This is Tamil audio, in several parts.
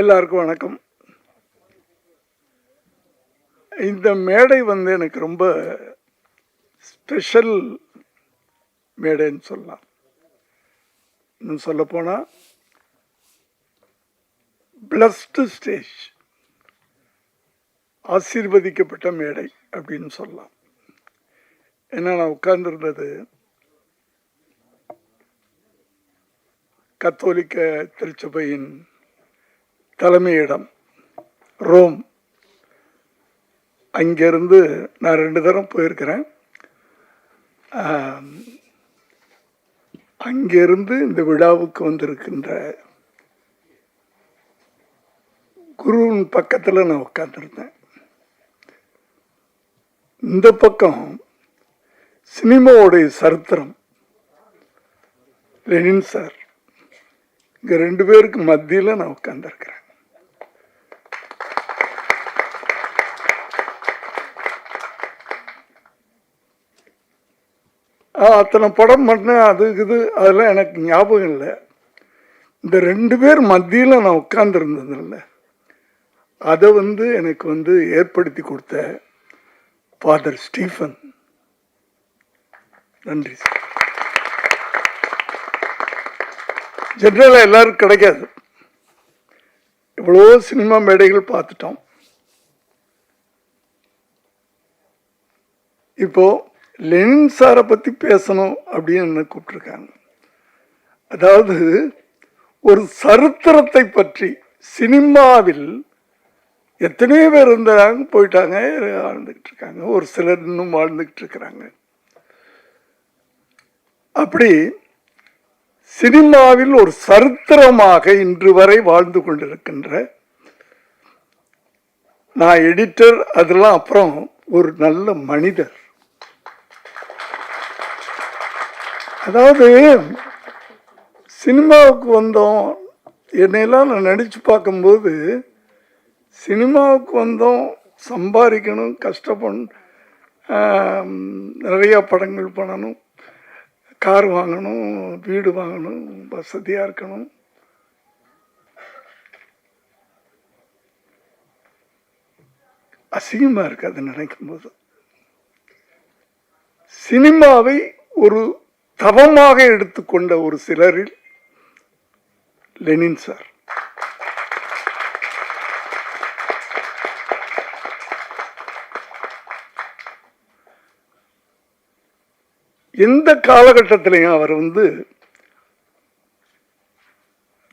எல்லாருக்கும் வணக்கம். இந்த மேடை வந்து எனக்கு ரொம்ப ஸ்பெஷல் மேடைன்னு சொல்லலாம். இன்னும் சொல்லப்போனால் பிளஸ்டு ஸ்டேஜ் ஆசீர்வதிக்கப்பட்ட மேடை அப்படின்னு சொல்லலாம். ஏன்னா நான் உட்கார்ந்துருந்தது கத்தோலிக்க திருச்சபையின் தலைமையிடம் ரோம். அங்கேருந்து நான் ரெண்டு தரம் போயிருக்கிறேன். அங்கேருந்து அங்கிருந்து இந்த விழாவுக்கு வந்திருக்கின்ற குருவின் பக்கத்தில் நான் உட்காந்துருந்தேன் இந்த பக்கம் சினிமாவுடைய சரித்திரம் லெனின் சார். இங்கே ரெண்டு பேருக்கு மத்தியில் நான் உட்காந்துருக்கிறேன் அத்தனை படம் பண்ணேன் அது இது அதெல்லாம் எனக்கு ஞாபகம் இல்லை. இந்த ரெண்டு பேர் மத்தியில் நான் உட்கார்ந்துருந்ததில்ல. அதை வந்து எனக்கு வந்து ஏற்படுத்தி கொடுத்த ஃபாதர் ஸ்டீஃபன் நன்றி சார் ஜென்ரலாக எல்லாருக்கும் கிடைக்காது. இவ்வளோ சினிமா மேடைகள் பார்த்துட்டோம். இப்போது லெனின் சாரை பற்றி பேசணும் அப்படின்னு என்ன கூப்பிட்ருக்காங்க அதாவது ஒரு சரித்திரத்தை பற்றி சினிமாவில் எத்தனையோ பேர் இருந்தாங்க போயிட்டாங்க வாழ்ந்துக்கிட்டு இருக்காங்க. ஒரு சிலர் இன்னும் வாழ்ந்துக்கிட்டு இருக்கிறாங்க. அப்படி சினிமாவில் ஒரு சரித்திரமாக இன்று வரை வாழ்ந்து கொண்டிருக்கின்ற நான் எடிட்டர் அதெல்லாம் அப்புறம் ஒரு நல்ல மனிதர். அதாவது சினிமாவுக்கு வந்தோம். என்னையெல்லாம் நான் நடித்து பார்க்கும்போது சினிமாவுக்கு வந்தோம் சம்பாதிக்கணும் கஷ்டப்படணும் நிறையா படங்கள் பண்ணணும் கார் வாங்கணும் வீடு வாங்கணும் வசதியாக இருக்கணும். அசிங்கமாக இருக்குது அதை நினைக்கும் போது சினிமாவை ஒரு தவமாக எடுத்துக்கொண்ட ஒரு சிலரில் லெனின் சார். எந்த காலகட்டத்திலையும் அவர் வந்து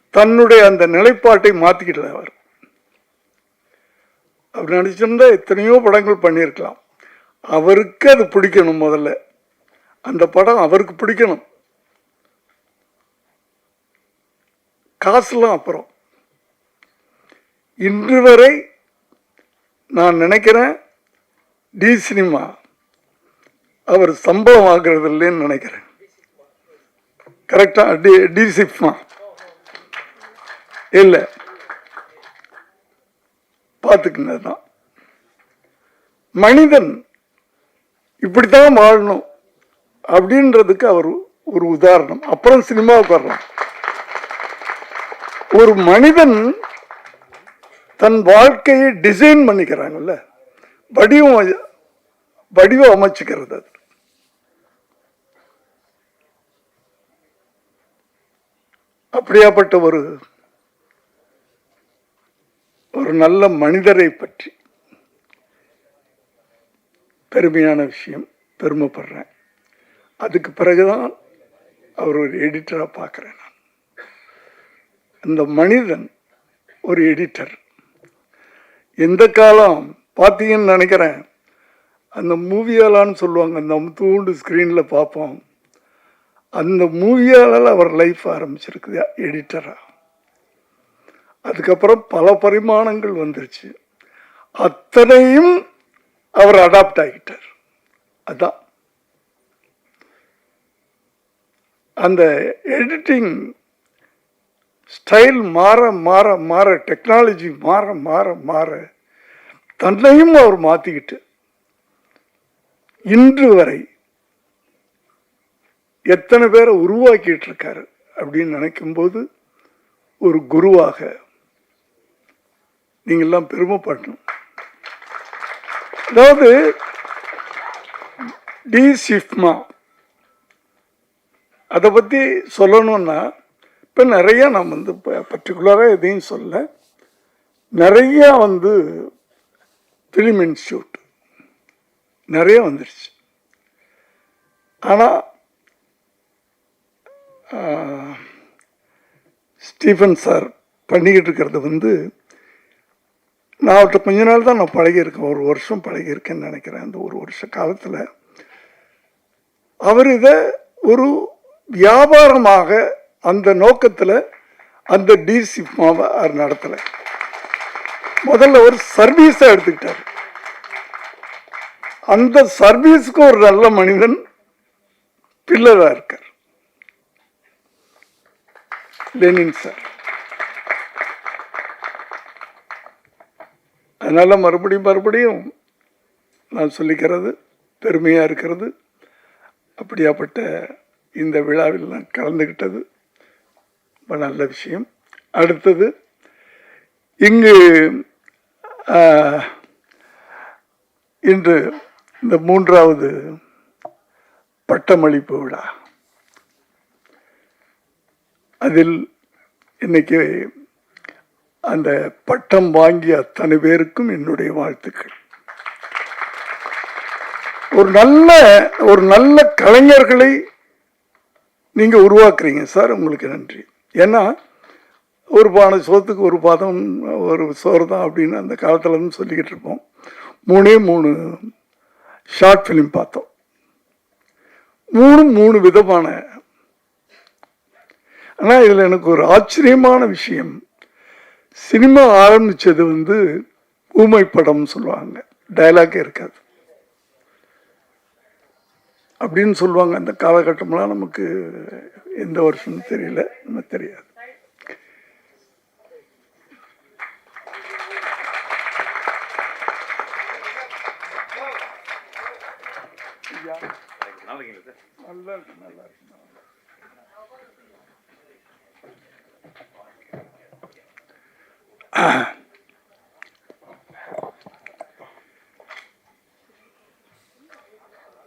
தன்னுடைய அந்த நிலைப்பாட்டை மாத்திக்கிட்டல அவர். அவர் நடிச்சிருந்தா எத்தனையோ படங்கள் பண்ணியிருக்கலாம். அவருக்கு அது பிடிக்கணும் முதல்ல. அந்த படம் அவருக்கு பிடிக்கணும். காசுலாம் அப்புறம். இன்று வரை நான் நினைக்கிறேன் டி சினிமா அவர் சம்பளம் ஆகிறது இல்லைன்னு நினைக்கிறேன். கரெக்டா டி டி சிப்மா இல்லை. பார்த்துக்குங்க தான் மனிதன் இப்படித்தான் வாழணும். அப்படின்றதுக்கு அவர் ஒரு உதாரணம். அப்புறம் சினிமாவுக்கு வர்றோம் ஒரு மனிதன் தன் வாழ்க்கையை டிசைன் பண்ணிக்கிறாங்கல்ல. வடிவம் வடிவம் அமைச்சுக்கிறது அது. அப்படியாப்பட்ட ஒரு ஒரு நல்ல மனிதரை பற்றி பெருமையான விஷயம் பெருமைப்படுறேன். அதுக்கு பிறகுதான் அவர் ஒரு எடிட்டராக பார்க்குறேன் நான். அந்த மனிதன் ஒரு எடிட்டர் எந்த காலம் பார்த்தீங்கன்னு நினைக்கிறேன். அந்த மூவியாலான்னு சொல்லுவாங்க அந்த அமுத்தூண்டு ஸ்க்ரீனில் பார்ப்போம். அந்த மூவியாலால் அவர் லைஃப் ஆரம்பிச்சிருக்குது எடிட்டராக அதுக்கப்புறம் பல பரிமாணங்கள் வந்துருச்சு. அத்தனையும் அவர் அடாப்ட் ஆகிட்டார். அதான் அந்த எடிட்டிங் ஸ்டைல் மாற மாற மாற டெக்னாலஜி மாற மாற மாற தன்னையும் அவர் மாற்றிக்கிட்டு இன்று வரை எத்தனை பேரை உருவாக்கிட்டு இருக்காரு அப்படின்னு நினைக்கும்போது ஒரு குருவாக நீங்கள்லாம் பெருமைப்படணும். அதாவது டி சிஃப்மா அதை பற்றி சொல்லணுன்னா இப்போ நிறையா நான் வந்து இப்போ பர்டிகுலராக எதையும் சொல்ல. நிறையா வந்து ஃபிலிம் இன்ஸ்டியூட் நிறைய வந்துருச்சு. ஆனால் ஸ்டீஃபன் சார் பண்ணிக்கிட்டு இருக்கிறது வந்து நான் அவர்கிட்ட கொஞ்ச நாள் தான் நான் பழகியிருக்கேன். ஒரு வருஷம் பழகியிருக்கேன்னு நினைக்கிறேன். அந்த ஒரு வருஷ காலத்தில். அவர் இதை ஒரு வியாபாரமாக அந்த நோக்கத்தில் அந்த டிசிமாவை அவர் நடத்தலை. முதல்ல ஒரு சர்வீஸாக எடுத்துக்கிட்டார். அந்த சர்வீஸுக்கு ஒரு நல்ல மனிதன் பில்லராக இருக்கார். லெனின் சார் அதனால் மறுபடியும் மறுபடியும் நான் சொல்லிக்கிறது பெருமையாக இருக்கிறது. அப்படியாப்பட்ட இந்த விழாவில் நான் கலந்துக்கிட்டது ரொம்ப நல்ல விஷயம். அடுத்தது இங்கு இன்று இந்த மூன்றாவது பட்டமளிப்பு விழா. அதில் இன்னைக்கு அந்த பட்டம் வாங்கிய அத்தனை பேருக்கும் என்னுடைய வாழ்த்துக்கள். ஒரு நல்ல ஒரு நல்ல கலைஞர்களை நீங்கள் உருவாக்குறீங்க. சார் உங்களுக்கு நன்றி. ஏன்னா ஒரு பானை சோத்துக்கு ஒரு பாதம் ஒரு சோறு தான் அப்படின்னு அந்த காலத்தில் வந்து சொல்லிக்கிட்டு இருப்போம். மூணே மூணு ஷார்ட் ஃபிலிம் பார்த்தோம். மூணு மூணு விதமான. ஆனால் இதில் எனக்கு ஒரு ஆச்சரியமான விஷயம். சினிமா ஆரம்பித்தது வந்து ஊமை படம்னு சொல்லுவாங்க. டைலாக்கே இருக்காது. அப்படின்னு சொல்லுவாங்க. அந்த காலகட்டம்லாம் நமக்கு எந்த வருஷம்னு தெரியல. நமக்கு தெரியாது. நல்லா இருக்கு நல்லா இருக்கு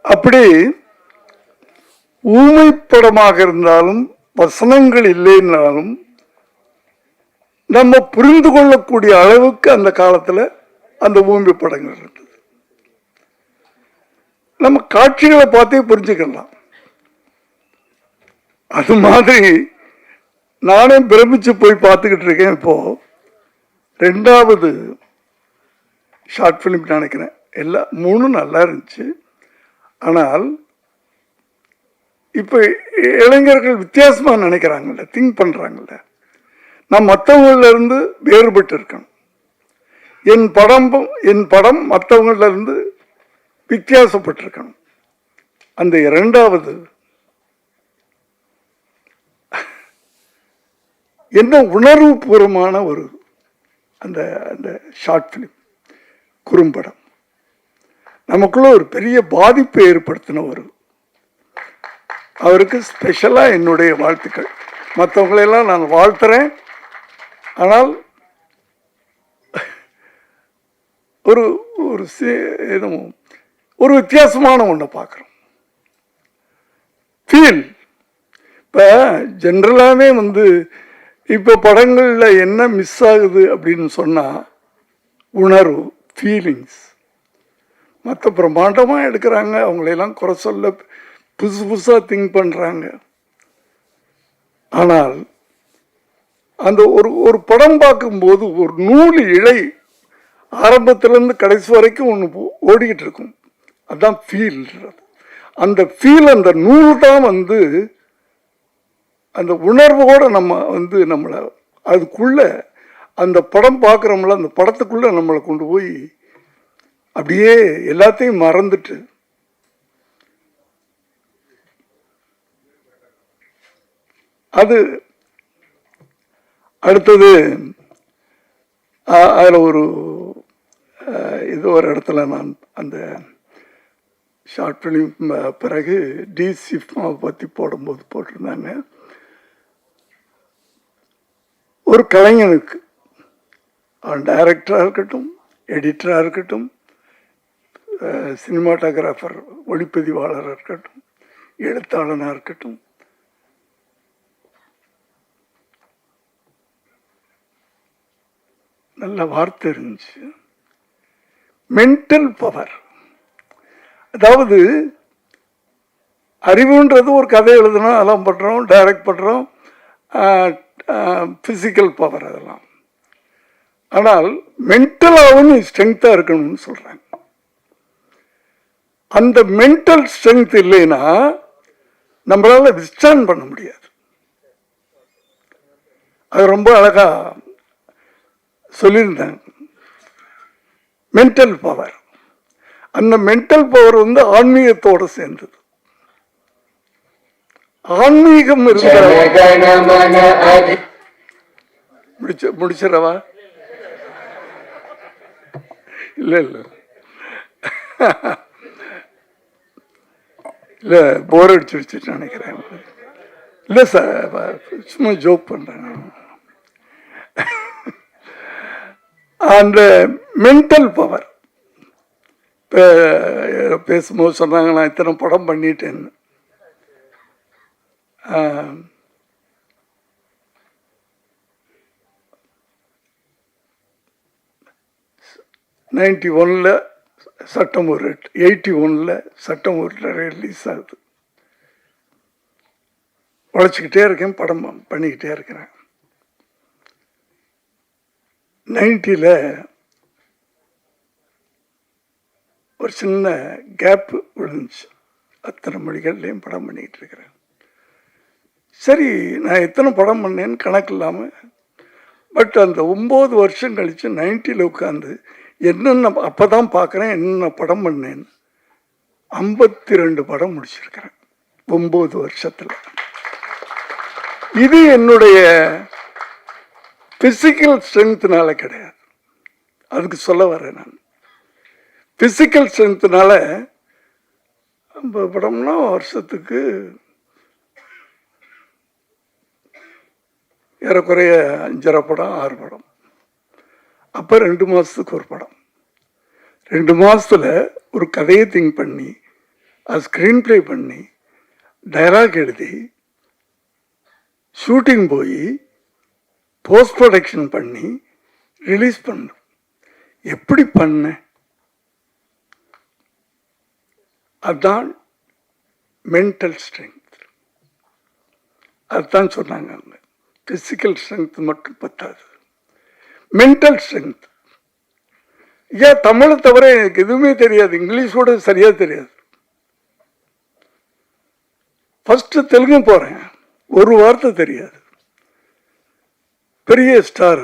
அப்படி ஊமை படமாக இருந்தாலும் வசனங்கள் இல்லைன்னாலும் நம்ம புரிந்து கொள்ளக்கூடிய அளவுக்கு அந்த காலத்தில் அந்த ஊமை படங்கள் இருந்தது. நம்ம காட்சிகளை பார்த்தே புரிஞ்சுக்கலாம். அது மாதிரி நானே பிரமிச்சு போய் பார்த்துக்கிட்டு இருக்கேன் இப்போ. ரெண்டாவது ஷார்ட் ஃபிலிம் நினைக்கிறேன். எல்லா மூணும் நல்லா இருந்துச்சு. ஆனால் இப்போ இளைஞர்கள் வித்தியாசமாக நினைக்கிறாங்கல்ல திங்க் பண்ணுறாங்கல்ல நான் மற்றவங்களிருந்து வேறுபட்டு இருக்கணும். என் படம் என் படம் மற்றவங்களிருந்து வித்தியாசப்பட்டிருக்கணும். அந்த இரண்டாவது என்ன உணர்வுபூர்வமான ஒரு அந்த அந்த ஷார்ட் ஃபிலிம் குறும்படம். நமக்குள்ள ஒரு பெரிய பாதிப்பை ஏற்படுத்தின ஒரு அவருக்கு ஸ்பெஷலாக என்னுடைய வாழ்த்துக்கள். மற்றவங்களையெல்லாம் நான் வாழ்த்துறேன். ஆனால் ஒரு ஒரு இதுவும் எதுவும் ஒரு வித்தியாசமான ஒன்றை பார்க்குறோம். ஃபீல் இப்போ ஜென்ரலாகவே வந்து இப்போ படங்களில் என்ன மிஸ் ஆகுது அப்படின்னு சொன்னால் உணர்வு ஃபீலிங்ஸ் மற்ற பிரம்மாண்டமாக எடுக்கிறாங்க அவங்களையெல்லாம் குறை சொல்ல புதுசு புதுசாக திங்க் பண்ணுறாங்க ஆனால் அந்த ஒரு ஒரு படம் பார்க்கும்போது ஒரு நூல் இழை ஆரம்பத்திலேருந்து கடைசி வரைக்கும் ஒன்று ஓடிக்கிட்டு இருக்கும். அதுதான் ஃபீல்ன்றது அந்த ஃபீல் அந்த நூல் தான் வந்து அந்த உணர்வோடு நம்ம வந்து நம்மளை அதுக்குள்ளே அந்த படம் பார்க்குறோம்ல அந்த படத்துக்குள்ளே நம்மளை கொண்டு போய் அப்படியே எல்லாத்தையும் மறந்துட்டு அது அடுத்தது அதில் ஒரு இது ஒரு இடத்துல நான் அந்த ஷார்ட் ஃபிலிம் பிறகு டி சிஃப்மாவை பற்றி போடும்போது போட்டிருந்தாங்க. ஒரு கலைஞனுக்கு அவன் டைரக்டராக இருக்கட்டும் எடிட்டராக இருக்கட்டும் சினிமாட்டோகிராஃபர் ஒளிப்பதிவாளராக இருக்கட்டும் எழுத்தாளனாக இருக்கட்டும் நல்ல வார்த்தை இருந்துச்சு. மென்டல் பவர் அதாவது அறிவுன்றது ஒரு கதை எழுதணும் அதெல்லாம் பண்ணுறோம் டைரக்ட் பண்ணுறோம் ஃபிசிக்கல் பவர் அதெல்லாம். ஆனால் மென்டலாகவும் நீ ஸ்ட்ரென்த்தாக இருக்கணும்னு சொல்கிறாங்க அந்த மென்டல் ஸ்ட்ரென்த் இல்லைன்னா நம்மளால் விஸ்டாண்ட் பண்ண முடியாது. அது ரொம்ப அழகாக சொல்லியிருந்தேன். மென்டல் பவர் அந்த மென்டல் பவர் வந்து ஆன்மீகத்தோடு சேர்ந்தது. ஆன்மீகம் முடிச்ச முடிச்சிடவா? இல்லை இல்லை. இல்லை போர் அடிச்சு வச்சுட்டு நினைக்கிறேன். இல்லை சார் சும்மா ஜோக் பண்றேன். அந்த மென்டல் பவர் இப்போ பேசும்போது சொன்னாங்க நான் இத்தனை படம் பண்ணிட்டேன்னு. நைன்டி ஒன்ல சட்டம் ஒரு எயிட்டி ஒன்ல சட்டம் ஒரு ரிலீஸ் ஆகுது. உழைச்சிக்கிட்டே இருக்கேன் படம் பண்ணிக்கிட்டே இருக்கிறேன். நைன்டியில் ஒரு சின்ன கேப் விழுந்துச்சு. அத்தனை மொழிகள்லையும் படம் பண்ணிக்கிட்டு இருக்கிறேன். சரி நான் எத்தனை படம் பண்ணேன்னு கணக்கு இல்லாமல் பட் அந்த ஒம்பது வருஷம் கழித்து நைன்ட்டியில் உட்காந்து என்னென்ன அப்போ தான் பார்க்குறேன் என்னென்ன படம் பண்ணேன்னு ஐம்பத்தி ரெண்டு படம் முடிச்சிருக்கிறேன். ஒம்பது வருஷத்தில். இது என்னுடைய ஃபிசிக்கல் ஸ்ட்ரென்த்னால கிடையாது. அதுக்கு சொல்ல வரேன் நான். ஃபிசிக்கல் ஸ்ட்ரென்த்னால நம்ம படம்னா வருஷத்துக்கு ஏறக்குறைய அஞ்சரை படம் ஆறு படம். அப்போ ரெண்டு மாதத்துக்கு ஒரு படம். ரெண்டு மாதத்தில் ஒரு கதையை திங்க் பண்ணி அது ஸ்க்ரீன் ப்ளே பண்ணி டைலாக் எழுதி ஷூட்டிங் போய் போஸ்ட் ப்ரொடக்ஷன் பண்ணி ரிலீஸ் பண்ணோம் எப்படி பண்ணேன் அதுதான் மென்டல் ஸ்ட்ரென்த் அதுதான் சொன்னாங்க அவங்க. ஃபிசிக்கல் ஸ்ட்ரென்த் மட்டும் பத்தாது. மென்டல் ஸ்ட்ரென்த் ஏன் தமிழை தவிர எனக்கு எதுவுமே தெரியாது. இங்கிலீஷோட சரியாக தெரியாது. ஃபஸ்ட்டு தெலுங்கு போகிறேன் ஒரு வார்த்தை தெரியாது. பெரிய ஸ்டார்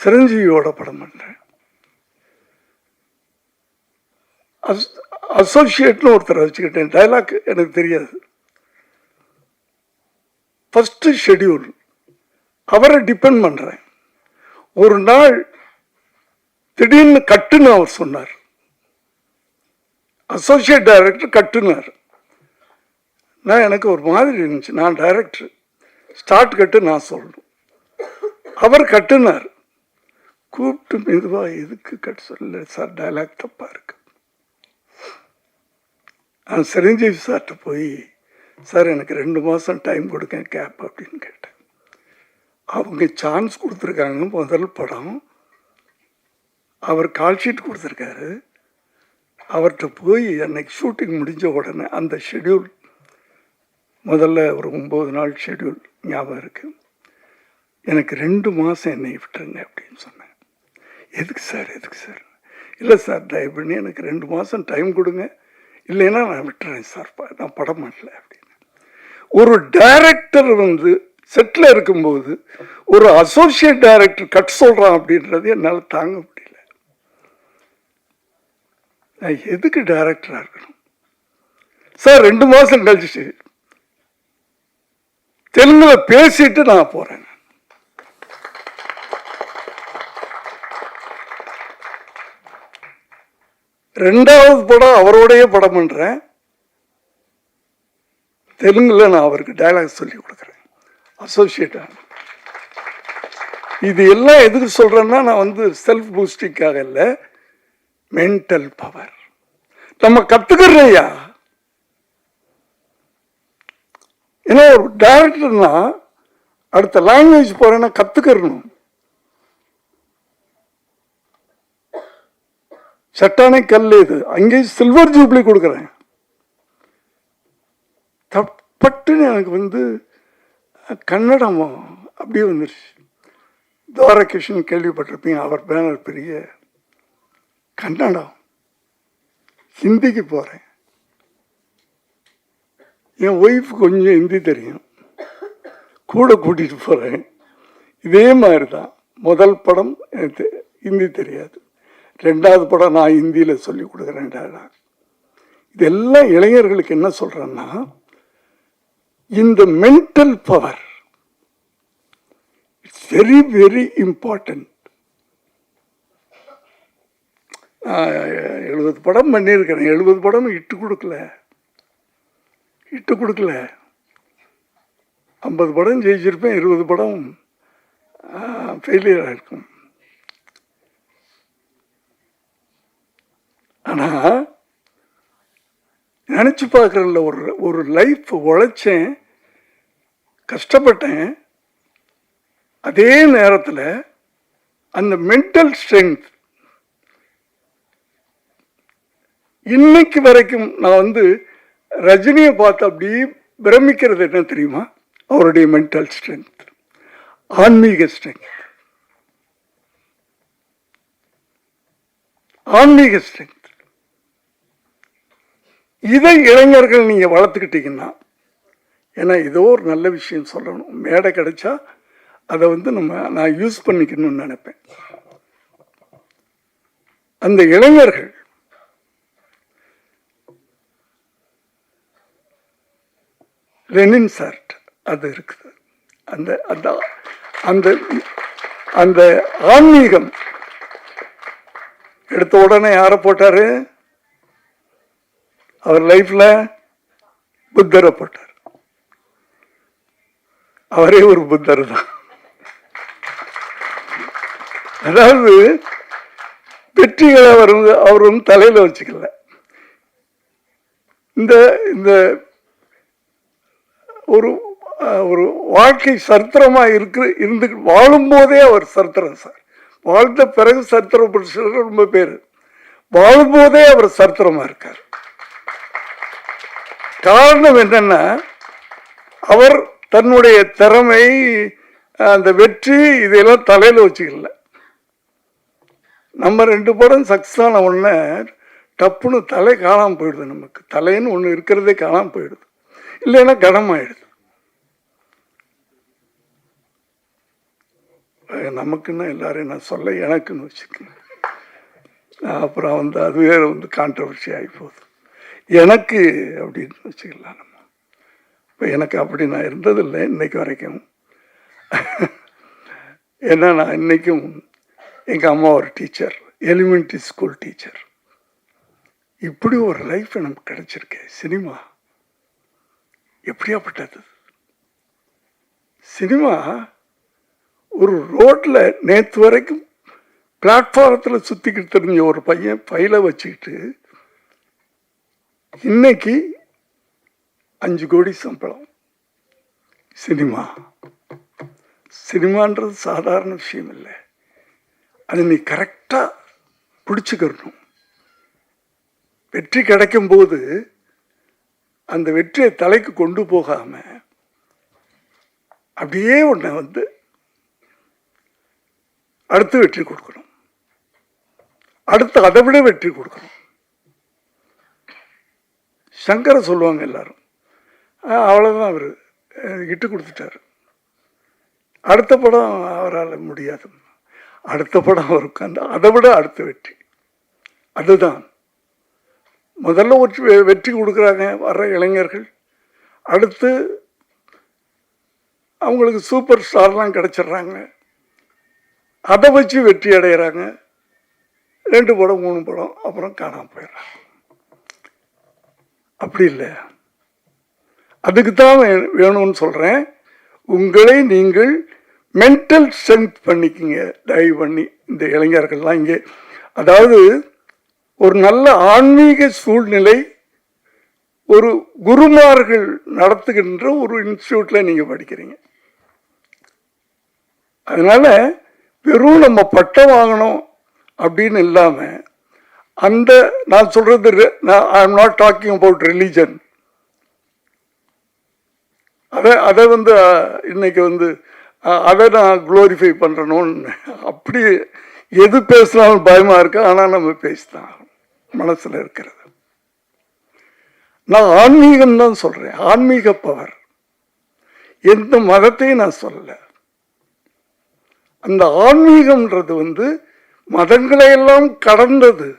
சிரஞ்சீவியோட படம் பண்றேன். அசோசியேட்னு ஒருத்தர் வச்சுக்கிட்டேன். டைலாக் எனக்கு தெரியாது. ஃபஸ்ட்டு ஷெட்யூல் அவரை டிபெண்ட் பண்ணுறேன் ஒரு நாள் திடீர்னு கட்டுன்னு அவர் சொன்னார். அசோசியேட் டைரக்டர் கட்டுனார். நான் எனக்கு ஒரு மாதிரி இருந்துச்சு. நான் டைரக்டர் ஸ்டார்ட் கட்டு நான் சொல்லணும். அவர் கட்டுனார். கூப்பிட்டு மெதுவாக எதுக்கு கட் சொல்ல சார் டைலாக் தப்பாக இருக்கு. நான் சிரஞ்சீவி சார்கிட்ட போய் சார் எனக்கு ரெண்டு மாதம் டைம் கொடுக்க கேப் அப்படின்னு கேட்டேன். அவங்க சான்ஸ் கொடுத்துருக்காங்க முதல் படம். அவர் கால் ஷீட் கொடுத்துருக்காரு. அவர்கிட்ட போய் அன்னைக்கு ஷூட்டிங் முடிஞ்ச உடனே அந்த ஷெட்யூல் முதல்ல ஒரு ஒம்பது நாள் ஷெட்யூல் ஞாபகம் இருக்குது எனக்கு ரெண்டு மாதம் என்னை விட்டுருங்க அப்படின்னு சொன்னேன். எதுக்கு சார் எதுக்கு சார்? இல்லை சார் தயவு பண்ணி எனக்கு ரெண்டு மாதம் டைம் கொடுங்க. இல்லைன்னா நான் விட்டுறேன் சார் நான் படம் பண்ணல அப்படின்னு. ஒரு டைரக்டர் வந்து செட்டில் இருக்கும்போது ஒரு அசோசியேட் டைரக்டர் கட் சொல்கிறான் அப்படின்றது என்னால் தாங்க முடியல. நான் எதுக்கு டைரக்டராக இருக்கணும்? சார் ரெண்டு மாதம் கழிச்சு. தெலுங்குல பேசிட்டு நான் போறேன். ரெண்டாவது படம் அவரோடைய படம் பண்றேன். தெலுங்குல நான் அவருக்கு டைலாக் சொல்லி கொடுக்குறேன். அசோசியேட் இது எல்லாம் எதுக்கு சொல்றேன்னா நான் வந்து செல்ஃப் பூஸ்டிக்காக இல்லை மென்டல் பவர் நம்ம கத்துக்கிறோம்யா ஏன்னா ஒரு டேரக்டர்னா அடுத்த லாங்குவேஜ் போறேன்னா கத்துக்கிறணும். சட்டானே கல் இது. அங்கேயும் சில்வர் ஜூப்ளி கொடுக்குறேன். தப்பட்டுன்னு எனக்கு வந்து கன்னடம் அப்படியே வந்துருச்சு. துவாரகிருஷ்ணன் கேள்விப்பட்டிருப்பீங்க அவர் பேனர் பெரிய கன்னடம். ஹிந்திக்கு போகிறேன் என் ஒய்ஃப் கொஞ்சம் ஹிந்தி தெரியும். கூட கூட்டிகிட்டு போகிறேன் இதே மாதிரி தான் முதல் படம் எனக்கு ஹிந்தி தெரியாது. ரெண்டாவது படம் நான் ஹிந்தியில் சொல்லி கொடுக்குறேன் இதெல்லாம் இளைஞர்களுக்கு என்ன சொல்கிறேன்னா இந்த mental power it's very very important எழுபது படம் பண்ணியிருக்கிறேன். எழுபது படம் இட்டு கொடுக்கல. இட்டு கொடுக்கல. ஐம்பது படம் ஜெயிச்சிருப்பேன் இருபது படம் ஃபெயிலியராக இருக்கும் ஆனால் நினச்சி பார்க்குறதுல ஒரு ஒரு லைஃப் உழைச்சேன் கஷ்டப்பட்டேன். அதே நேரத்தில் அந்த மென்டல் ஸ்ட்ரென்த் இன்னைக்கு வரைக்கும் நான் வந்து ரஜினியை பார்த்து அப்படியே பிரமிக்கிறது என்ன தெரியுமா? அவருடைய மென்டல் ஸ்ட்ரென்த் ஆன்மீக ஸ்ட்ரென்த் ஆன்மீக ஸ்ட்ரென்த் இதை இளைஞர்கள் நீங்க வளர்த்துக்கிட்டீங்கன்னா ஏன்னா ஏதோ ஒரு நல்ல விஷயம் சொல்லணும். மேடை கிடைச்சா அதை வந்து நம்ம நான் யூஸ் பண்ணிக்கணும்னு நினைப்பேன். அந்த இளைஞர்கள் லெனின் சார்ட் அது இருக்குது. அந்த அந்த அந்த அந்த ஆன்மீகம் எடுத்த உடனே யாரை போட்டார்? அவர் லைஃப்பில் புத்தரை போட்டார். அவரே ஒரு புத்தர் தான். அதாவது வெற்றிகளை அவர் அவரும் தலையில் வச்சுக்கல. இந்த இந்த ஒரு ஒரு வாழ்க்கை சரித்திரமாக இருக்கு இருந்து வாழும்போதே அவர் சரித்திரம் சார். வாழ்ந்த பிறகு சரித்திரம் படிச்சது ரொம்ப பேர். வாழும்போதே அவர் சரித்திரமாக இருக்கார். காரணம் என்னன்னா அவர் தன்னுடைய திறமை அந்த வெற்றி இதையெல்லாம் தலையில் வச்சுக்கல. நம்ம ரெண்டு படம் சக்ஸஸ் ஆன உடனே டப்புன்னு தலை காணாம போயிடுது நமக்கு. தலைன்னு ஒன்று இருக்கிறதே காணாமல் போயிடுது. இல்லைன்னா கனமாயிடுது. நமக்குன்னா எல்லாரையும் நான் சொல்ல எனக்குன்னு வச்சுக்கேன் அப்புறம் வந்து அதுவே வந்து கான்ட்ரவர்சி ஆகி போகுது. எனக்கு அப்படின்னு வச்சுக்கலாம் நம்ம. இப்போ எனக்கு அப்படி நான் இருந்ததில்லை இன்னைக்கு வரைக்கும். ஏன்னா நான் இன்றைக்கும் எங்கள் அம்மா ஒரு டீச்சர் எலிமெண்ட்ரி ஸ்கூல் டீச்சர் இப்படி ஒரு லைஃப் நமக்கு கிடைச்சிருக்கு சினிமா. எப்படியாப்பட்டது? சினிமா ஒரு ரோட்ல நேற்று வரைக்கும் பிளாட்ஃபாரத்தில் சுற்றிக்கிட்டு தெரிஞ்ச ஒரு பையன் பையில வச்சுக்கிட்டு இன்னைக்கு அஞ்சு கோடி சம்பளம். சினிமா. சினிமான்றது சாதாரண விஷயம் இல்லை. அது நீ கரெக்டாக பிடிச்சிக்கிறணும் வெற்றி கிடைக்கும் போது அந்த வெற்றியை தலைக்கு கொண்டு போகாம அப்படியே உன்னை வந்து அடுத்து வெற்றி கொடுக்கணும். அடுத்து அதை விட வெற்றி கொடுக்கணும். சங்கரை சொல்லுவாங்க எல்லாரும். அவ்வளோதான் அவர். இட்டு கொடுத்துட்டாரு. அடுத்த படம் அவரால் முடியாது. அடுத்த படம் அவருக்கு அந்த அதை விட அடுத்த வெற்றி. அதுதான். முதல்ல ஒரு வெற்றி கொடுக்குறாங்க வர்ற இளைஞர்கள். அடுத்து அவங்களுக்கு சூப்பர் ஸ்டார்லாம் கிடச்சிட்றாங்க. அதை வச்சு வெற்றி அடைகிறாங்க ரெண்டு படம் மூணு படம் அப்புறம் காணாம போயிடுறாங்க. அப்படி இல்லை. அதுக்கு தான் வேணும்னு சொல்கிறேன் உங்களை நீங்கள் மென்டல் ஸ்ட்ரென்த் பண்ணிக்கிங்க. தயவு பண்ணி இந்த இளைஞர்கள்லாம் இங்கே. அதாவது ஒரு நல்ல ஆன்மீக சூழ்நிலை ஒரு குருமார்கள் நடத்துகின்ற ஒரு இன்ஸ்டியூட்டில் நீங்கள் படிக்கிறீங்க. அதனால் வெறும் நம்ம பட்டம் வாங்கணும் அப்படின்னு இல்லாமல் அந்த நான் சொல்கிறது I am not talking about religion அதை அதை வந்து இன்னைக்கு வந்து அதை நான் குளோரிஃபை பண்ணுறணும்னு அப்படி எது பேசினாலும் பயமாக இருக்கு ஆனால் நம்ம பேசிதான் மனசுல இருக்கிறது. நான் ஆன்மீகம் தான் சொல்றேன். ஆன்மீக பவர். எந்த மதத்தையும் நான் சொல்லல. அந்த ஆன்மீகம்ன்றது வந்து மதங்களை எல்லாம் கடந்தது.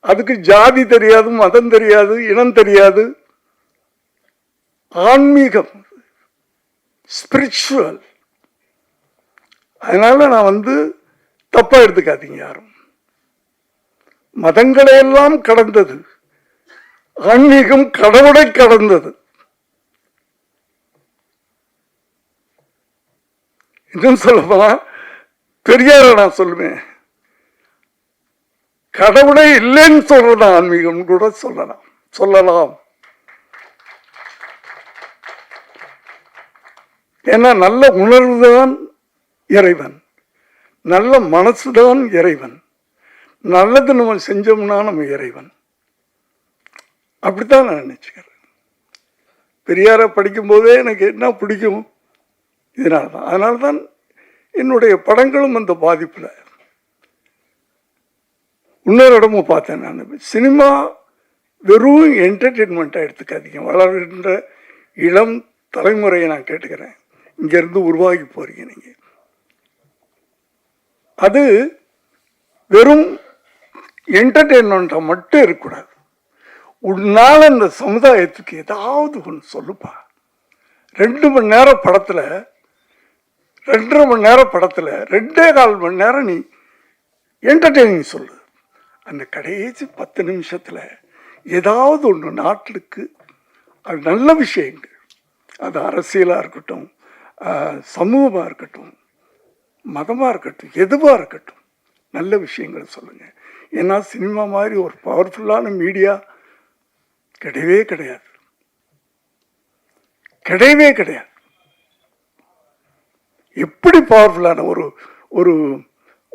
அதுக்கு ஜாதி தெரியாது மதம் தெரியாது இனம் தெரியாது. ஆன்மீகம். ஸ்பிரிச்சுவல் அதனால நான் வந்து தப்பா எடுத்துக்காதீங்க யாரும். மதங்களை எல்லாம் கடந்தது. ஆன்மீகம் கடவுளை கடந்தது. இன்னும் சொல்லப்போனா பெரியார நான் சொல்லுவேன். கடவுளே இல்லைன்னு சொல்றது ஆன்மீகம் கூட சொல்லலாம். சொல்லலாம். ஏன்னா நல்ல உணர்வுதான் இறைவன். நல்ல மனசுதான் இறைவன். நல்லது நம்ம செஞ்சோம்னா நம்ம இறைவன். அப்படித்தான் நான் நினச்சிக்கிறேன். பெரியாரை படிக்கும்போதே எனக்கு என்ன பிடிக்கும்? இதனால தான் அதனால தான் என்னுடைய படங்களும் அந்த பாதிப்பில். இன்னொரு இடமும் பார்த்தேன் நான். சினிமா வெறும் என்டர்டெயின்மெண்ட்டாக எடுத்துக்காதீங்க. வளர்கின்ற இளம் தலைமுறையை நான் கேட்டுக்கிறேன். இங்கேருந்து உருவாகி போகிறீங்க நீங்கள் அது வெறும் என்டர்டெயின்மெண்ட்டாக மட்டும் இருக்கக்கூடாது. உன்னால் இந்த சமுதாயத்துக்கு ஏதாவது ஒன்று சொல்லுப்பா. ரெண்டு மணி நேரம் படத்தில் ரெண்டரை மணி நேரம் படத்தில் ரெண்டே கால் மணி நேரம் நீ என்டர்டெய்னிங் சொல்லு. அந்த கடைசி பத்து நிமிஷத்தில் ஏதாவது ஒன்று நாட்டுக்கு அது நல்ல விஷயங்கள். அது அரசியலாக இருக்கட்டும் சமூகமாக இருக்கட்டும் மதமாக இருக்கட்டும் எதுவாக இருக்கட்டும் நல்ல விஷயங்கள் சொல்லுங்கள் ஏன்னா சினிமா மாதிரி ஒரு பவர்ஃபுல்லான மீடியா கிடையவே கிடையாது. கிடையவே கிடையாது. எப்படி பவர்ஃபுல்லான ஒரு ஒரு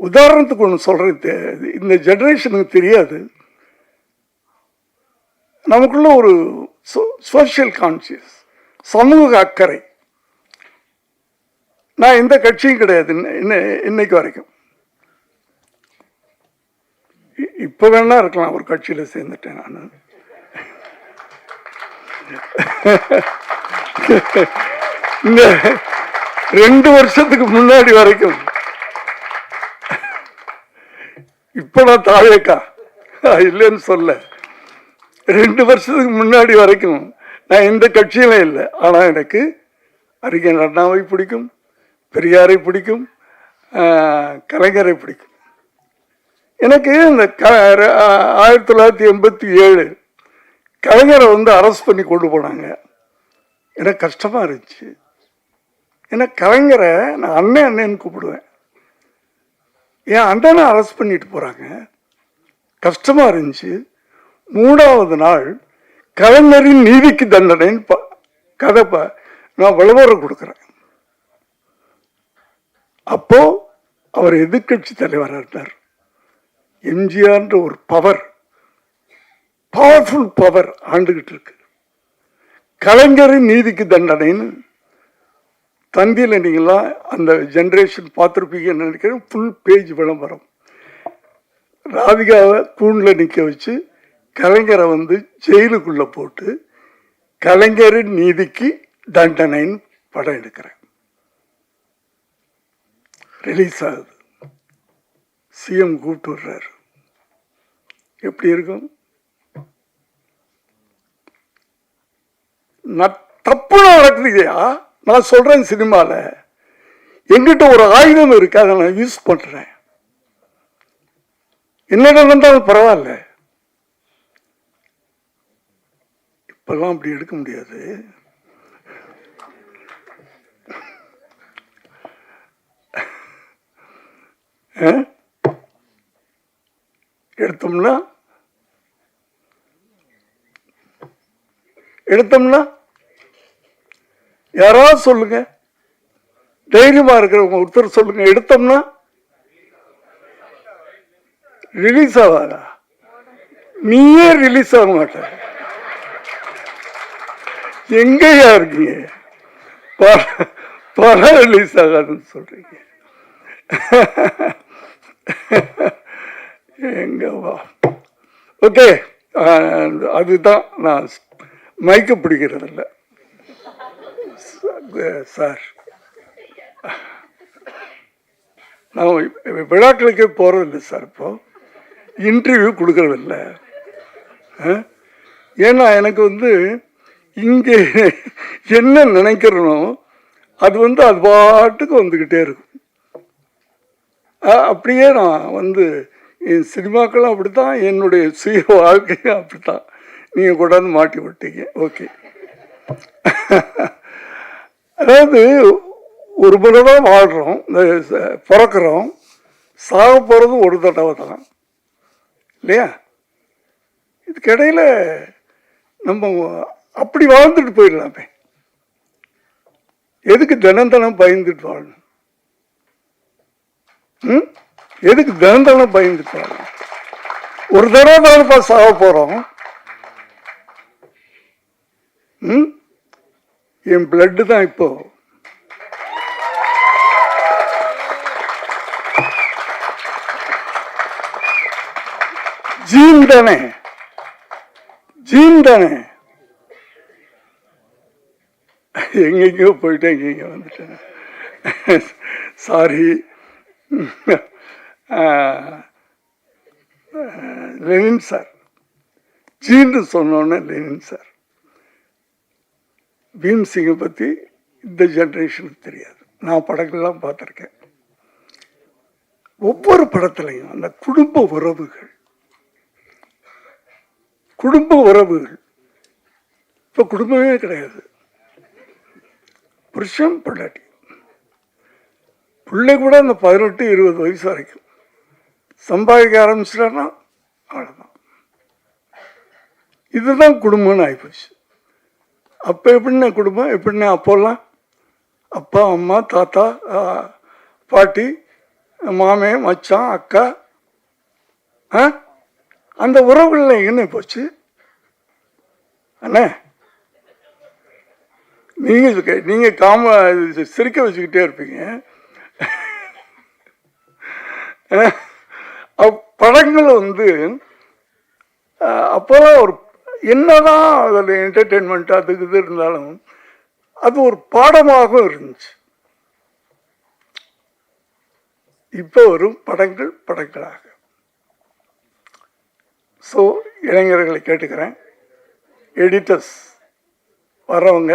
உதாரணத்துக்கு ஒன்று சொல்கிறது இந்த ஜெனரேஷனுக்கு தெரியாது. நமக்குள்ள ஒரு சோஷியல் கான்சியஸ் சமூக அக்கறை. நான் எந்த கட்சியும் கிடையாது. இன்ன- இன்னைக்கு வரைக்கும். இப்போ வேணா இருக்கலாம் ஒரு கட்சியில் சேர்ந்துட்டேன் நான். இந்த ரெண்டு வருஷத்துக்கு முன்னாடி வரைக்கும் இப்ப நான் தாவேக்கா. இல்லைன்னு சொல்ல. ரெண்டு வருஷத்துக்கு முன்னாடி வரைக்கும் நான் எந்த கட்சியிலும் இல்லை. ஆனால் எனக்கு அறிஞர் அண்ணாவை பிடிக்கும் பெரியாரை பிடிக்கும் கலைஞரை பிடிக்கும். எனக்கு இந்த க ஆயிரத்தி தொள்ளாயிரத்தி எண்பத்தி ஏழு கலைஞரை வந்து அரெஸ்ட் பண்ணி கொண்டு போனாங்க. எனக்கு கஷ்டமாக இருந்துச்சு. ஏன்னா கலைஞரை நான் அண்ணன் அண்ணன்னு கூப்பிடுவேன். என் அண்ணனை அரெஸ்ட் பண்ணிட்டு போகிறாங்க கஷ்டமாக இருந்துச்சு. மூணாவது நாள் கலைஞரின் நீதிக்கு தண்டனைன்னு ப- கதை ப- நான் விளம்பரம் கொடுக்குறேன். அப்போது அவர் எதிர்க்கட்சி தலைவராக இருந்தார். எம்ஜிஆர்ன்ற ஒரு பவர் பவர்ஃபுல் பவர் ஆண்டுகிட்டு இருக்கு. கலைஞரின் நீதிக்கு தண்டனைன்னு தந்தியில் நீங்களாம் அந்த ஜென்ரேஷன் பார்த்துருப்பீங்கன்னு நினைக்கிறேன். ஃபுல் பேஜ் விளம்பரம். ராதிகாவை கூண்டில் நிற்க வச்சு கலைஞரை வந்து ஜெயிலுக்குள்ளே போட்டு கலைஞரின் நீதிக்கு தண்டனைன்னு படம் எடுக்கிறேன். ரிலீஸ் ஆகுது. சிஎம் கூப்பிட்டு வர்றாரு. எப்படி இருக்கும்? நான் தப்பு நடக்குதுயா நான் சொல்றேன் சினிமாவில் எங்கிட்ட ஒரு ஆயுதம் இருக்கு அதை நான் யூஸ் பண்றேன். என்னிடம் இருந்தாலும் பரவாயில்ல. இப்பெல்லாம் அப்படி எடுக்க முடியாது. எடுத்தோம்னா எடுத்தோம்னா யாராவது சொல்லுங்க. தைரியமா இருக்கிறவங்க ஒருத்தர் சொல்லுங்க. எடுத்தோம்னா ரிலீஸ் ஆவாரா? நீயே ரிலீஸ் ஆக மாட்ட. எங்கேயா இருக்கீங்க? படம் ரிலீஸ் ஆகாதுன்னு சொல்றீங்க. எங்க வா. ஓகே அதுதான் நான் மயக்க பிடிக்கிறதில்ல. சார். நான் விழாக்களுக்கே போகிறதில்ல சார் இப்போது இன்டர்வியூ கொடுக்கறதில்ல. ஆ? ஏன்னா எனக்கு வந்து இங்கே என்ன நினைக்கிறனோ அது வந்து அது பாட்டுக்கு வந்துக்கிட்டே இருக்கும். ஆ, அப்படியே நான் வந்து என் சினிமாக்களும் அப்படி தான் என்னுடைய சுய வாழ்க்கையும் அப்படித்தான். நீங்கள் கொண்டாந்து மாட்டி விட்டீங்க. ஓகே அதாவது ஒரு முறை தான் வாழ்கிறோம் இந்த பிறக்கிறோம் சாக போகிறதும் ஒரு தடவை தான். இல்லையா? இதுக்கிடையில் நம்ம அப்படி வாழ்ந்துட்டு போயிடலாமே. எதுக்கு தினம் தினம் பயந்துட்டு வாழணும்? ம்? எதுக்கு தினம் தினம் பயந்துட்டு வாழணும்? ஒரு தடவை தானப்பா சாக போகிறோம் என் பிளட்டு தான் இப்போ. ஜீன் தானே? ஜீன் தானே? எங்கெங்கயோ போயிட்டேன் எங்கெங்க வந்துட்டேன். சாரி லெனின் சார் ஜீன்னு சொன்னோன்னே லெனின் சார் பீம் சிங்கை பற்றி இந்த ஜென்ரேஷனுக்கு தெரியாது. நான் படங்கள்லாம் பார்த்துருக்கேன். ஒவ்வொரு படத்துலையும் அந்த குடும்ப உறவுகள் குடும்ப உறவுகள் இப்போ குடும்பமே கிடையாது. புருஷன் பொண்டாட்டி. பிள்ளை கூட அந்த பதினெட்டு இருபது வயசு வரைக்கும். சம்பாதிக்க ஆரம்பிச்சிட்டான்னா அவ்வளோதான் இதுதான் குடும்பம்னு ஆகிப்போச்சு அப்போ எப்படின்னா குடும்பம்? எப்படின்னா அப்போல்லாம்? அப்பா அம்மா தாத்தா பாட்டி மாமே மச்சான் அக்கா ஆ? அந்த உறவுகளில் என்ன போச்சு? அண்ணே நீங்கள் நீங்கள் காம இது சிரிக்க வச்சுக்கிட்டே இருப்பீங்க. படங்கள் வந்து அப்போல்லாம் ஒரு என்னதான் அதில் என்டர்டெயின்மெண்ட்டாக அதுக்கு இது இருந்தாலும் அது ஒரு பாடமாகவும் இருந்துச்சு. இப்போ வரும் படங்கள் படங்களாக. ஸோ இளைஞர்களை கேட்டுக்கிறேன். எடிட்டர்ஸ் வர்றவங்க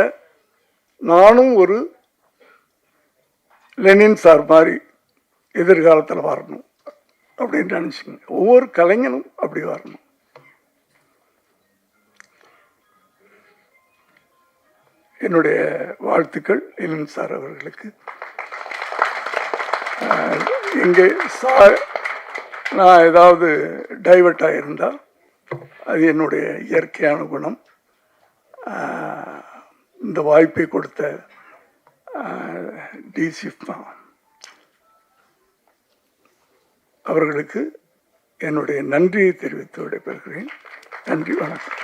நானும் ஒரு லெனின் சார் மாதிரி எதிர்காலத்தில் வரணும் அப்படின்னு நினச்சிங்க ஒவ்வொரு கலைஞனும் அப்படி வரணும். என்னுடைய வாழ்த்துக்கள் லெனின் சார் அவர்களுக்கு. இங்கே சார் நான் ஏதாவது டைவர்ட்டாக ஆகியிருந்தால் அது என்னுடைய இயற்கையான குணம். இந்த வாய்ப்பை கொடுத்த டிசிஃப் அவர்களுக்கு என்னுடைய நன்றியை தெரிவித்து விடைபெறுகிறேன். நன்றி வணக்கம்.